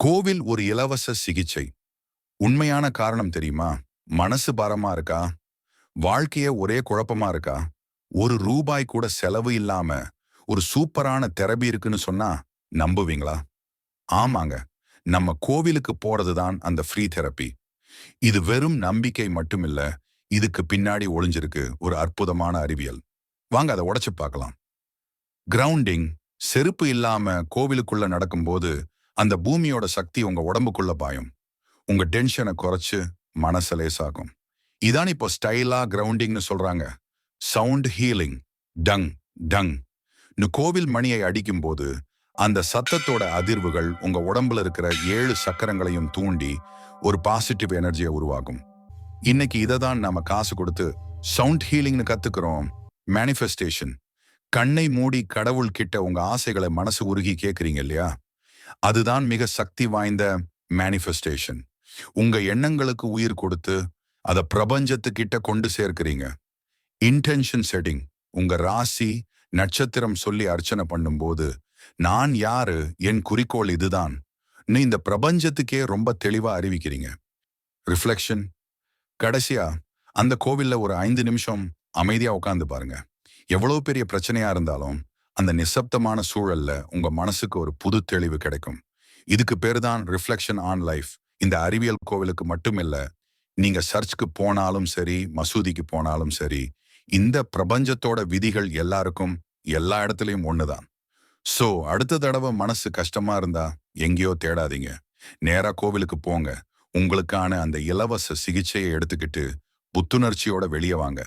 கோவில் ஒரு இலவச சிகிச்சை. உண்மையான காரணம் தெரியுமா? மனசு பாரமா இருக்கா? வாழ்க்கைய ஒரே குழப்பமா இருக்கா? ஒரு ரூபாய் கூட செலவு இல்லாம ஒரு சூப்பரான தெரபி இருக்குன்னு சொன்னா நம்புவீங்களா? ஆமாங்க. நம்ம கோவிலுக்கு போறது தான் அந்த ஃப்ரீ தெரப்பி இது வெறும் நம்பிக்கை மட்டுமில்ல இதுக்கு பின்னாடி ஒளிஞ்சிருக்கு ஒரு அற்புதமான அறிவியல். வாங்க அதை உடைச்சு பார்க்கலாம். கிரவுண்டிங் செருப்பு இல்லாம கோவிலுக்குள்ள நடக்கும்போது அந்த பூமியோட சக்தி உங்க உடம்புக்குள்ள பாயும். உங்க டென்ஷனை குறைச்சு மனச லேசாகும். இதான் இப்போ ஸ்டைலா கிரவுண்டிங்னு சொல்றாங்க. சவுண்ட் ஹீலிங் டங் டங் கோவில் மணியை அடிக்கும்போது அந்த சத்தத்தோட அதிர்வுகள் உங்க உடம்புல இருக்கிற ஏழு சக்கரங்களையும் தூண்டி ஒரு பாசிட்டிவ் எனர்ஜியை உருவாகும் இன்னைக்கு இதை தான் நாம காசு கொடுத்து சவுண்ட் ஹீலிங்னு கத்துக்கிறோம். மேனிஃபெஸ்டேஷன் கண்ணை மூடி கடவுள் கிட்ட உங்க ஆசைகளை மனசு உருகி கேட்குறீங்க இல்லையா? அதுதான் மிக சக்தி வாய்ந்த மேனிஃபெஸ்டேஷன் உங்க எண்ணங்களுக்கு உயிர் கொடுத்து அதை பிரபஞ்சத்துக்கிட்ட கொண்டு சேர்க்கிறீங்க. இன்டென்ஷன் செட்டிங் உங்க ராசி நட்சத்திரம் சொல்லி அர்ச்சனை பண்ணும்போது நான் யாரு என் குறிக்கோள் இதுதான். நீ இந்த பிரபஞ்சத்துக்கே ரொம்ப தெளிவா அறிவிக்கிறீங்க. ரிஃப்ளெக்ஷன் கடைசியா அந்த கோவில்ல ஒரு ஐந்து நிமிஷம் அமைதியா உட்காந்து பாருங்க. எவ்வளவு பெரிய பிரச்சனையா இருந்தாலும் அந்த நிசப்தமான சூழல்ல உங்க மனசுக்கு ஒரு புது தெளிவு கிடைக்கும். இதுக்கு பேர் தான் ரிஃப்ளெக்ஷன் ஆன் லைஃப் இந்த அறிவியல் கோவிலுக்கு மட்டுமில்ல நீங்க சர்ச்சுக்கு போனாலும் சரி மசூதிக்கு போனாலும் சரி இந்த பிரபஞ்சத்தோட விதிகள் எல்லாருக்கும் எல்லா இடத்துலயும் ஒண்ணுதான். சோ அடுத்த தடவை மனசு கஷ்டமா இருந்தா எங்கேயோ தேடாதீங்க. நேரா கோவிலுக்கு போங்க. உங்களுக்கான அந்த இலவச சிகிச்சையை எடுத்துக்கிட்டு புத்துணர்ச்சியோட வெளியே வாங்க.